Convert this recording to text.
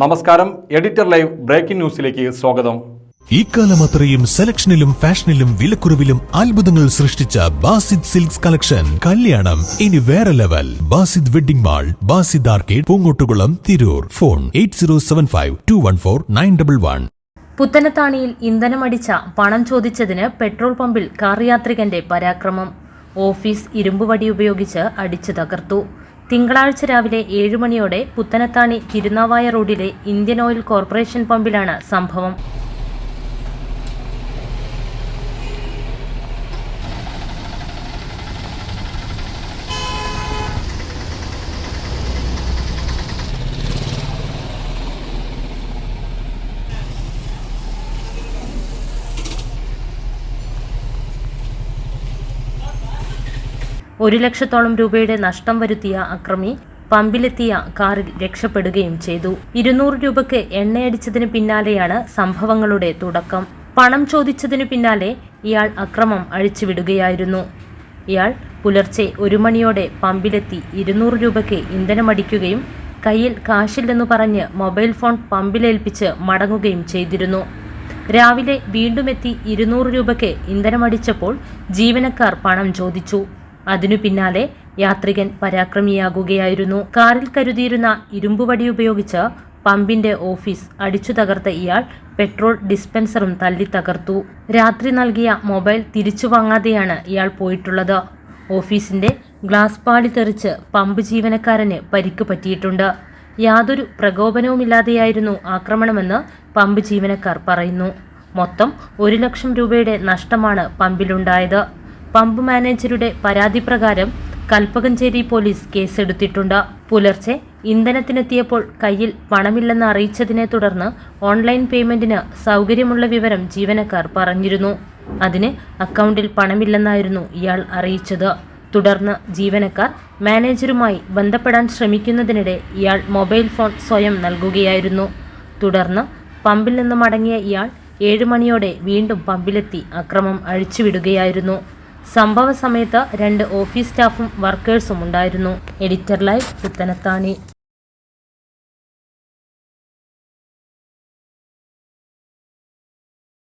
നമസ്കാരം editor live breaking ന്യൂസിലേക്ക് സ്വാഗതം. ഇക്കാലം അത്രയും സെലക്ഷനിലും ഫാഷനിലും വിലക്കുറവിലും അത്ഭുതങ്ങൾ സൃഷ്ടിച്ച ബാസിദ് സിൽക്സ് കളക്ഷൻ. കല്യാണം ഇനി വേറെ level. Basid wedding mall Basid arcade Poongottukulam Tirur. Phone eight zero seven five two one four nine double one. പുത്തനത്താണിയിൽ ഇന്ധനമടിച്ച പണം ചോദിച്ചതിന് പെട്രോൾ പമ്പിൽ കാർ യാത്രികന്റെ പരാക്രമം. ഓഫീസ് ഇരുമ്പുവടി ഉപയോഗിച്ച് അടിച്ചു തകർത്തു. തിങ്കളാഴ്ച രാവിലെ ഏഴുമണിയോടെ പുത്തനത്താണി തിരുനാവായ റോഡിലെ ഇന്ത്യൻ ഓയിൽ കോർപ്പറേഷൻ പമ്പിലാണ് സംഭവം ഒരു ലക്ഷത്തോളം രൂപയുടെ നഷ്ടം വരുത്തിയ അക്രമി പമ്പിലെത്തിയ കാറിൽ രക്ഷപ്പെടുകയും ചെയ്തു. ഇരുന്നൂറ് രൂപയ്ക്ക് എണ്ണയടിച്ചതിന് പിന്നാലെയാണ് സംഭവങ്ങളുടെ തുടക്കം. പണം ചോദിച്ചതിനു പിന്നാലെ ഇയാൾ അക്രമം അഴിച്ചുവിടുകയായിരുന്നു. ഇയാൾ പുലർച്ചെ ഒരു മണിയോടെ പമ്പിലെത്തി ഇരുന്നൂറ് രൂപയ്ക്ക് ഇന്ധനമടിക്കുകയും കയ്യിൽ കാശില്ലെന്നു പറഞ്ഞ് മൊബൈൽ ഫോൺ പമ്പിലേൽപ്പിച്ച് മടങ്ങുകയും ചെയ്തിരുന്നു. രാവിലെ വീണ്ടുമെത്തി ഇരുന്നൂറ് രൂപയ്ക്ക് ഇന്ധനമടിച്ചപ്പോൾ ജീവനക്കാർ പണം ചോദിച്ചു. അതിനു പിന്നാലെ യാത്രികൻ പരാക്രമിയാകുകയായിരുന്നു. കാറിൽ കരുതിയിരുന്ന ഇരുമ്പുവടി ഉപയോഗിച്ച് പമ്പിന്റെ ഓഫീസ് അടിച്ചു തകർത്ത ഇയാൾ പെട്രോൾ ഡിസ്പെൻസറും തല്ലി തകർത്തു. രാത്രി നൽകിയ മൊബൈൽ തിരിച്ചു വാങ്ങാതെയാണ് ഇയാൾ പോയിട്ടുള്ളത്. ഓഫീസിന്റെ ഗ്ലാസ് പാളി തെറിച്ച് പമ്പ് ജീവനക്കാരന് പരിക്ക് പറ്റിയിട്ടുണ്ട്. യാതൊരു പ്രകോപനവുമില്ലാതെയായിരുന്നു ആക്രമണമെന്ന് പമ്പ് ജീവനക്കാർ പറയുന്നു. മൊത്തം ഒരു ലക്ഷം രൂപയുടെ നഷ്ടമാണ് പമ്പിലുണ്ടായത്. പമ്പ് മാനേജരുടെ പരാതി പ്രകാരം കൽപ്പകഞ്ചേരി പോലീസ് കേസെടുത്തിട്ടുണ്ട്. പുലർച്ചെ ഇന്ധനത്തിനെത്തിയപ്പോൾ കയ്യിൽ പണമില്ലെന്ന് അറിയിച്ചതിനെ തുടർന്ന് ഓൺലൈൻ പേയ്മെന്റിന് സൗകര്യമുള്ള വിവരം ജീവനക്കാർ പറഞ്ഞിരുന്നു. അതിന് അക്കൗണ്ടിൽ പണമില്ലെന്നായിരുന്നു ഇയാൾ അറിയിച്ചത്. തുടർന്ന് ജീവനക്കാർ മാനേജരുമായി ബന്ധപ്പെടാൻ ശ്രമിക്കുന്നതിനിടെ ഇയാൾ മൊബൈൽ ഫോൺ സ്വയം നൽകുകയായിരുന്നു. തുടർന്ന് പമ്പിൽ നിന്ന് മടങ്ങിയ ഇയാൾ ഏഴ് മണിയോടെ വീണ്ടും പമ്പിലെത്തി അക്രമം അഴിച്ചുവിടുകയായിരുന്നു. സംഭവ സമയത്ത് രണ്ട് ഓഫീസ് സ്റ്റാഫും വർക്കേഴ്സും ഉണ്ടായിരുന്നു. Editor live Puthanathani.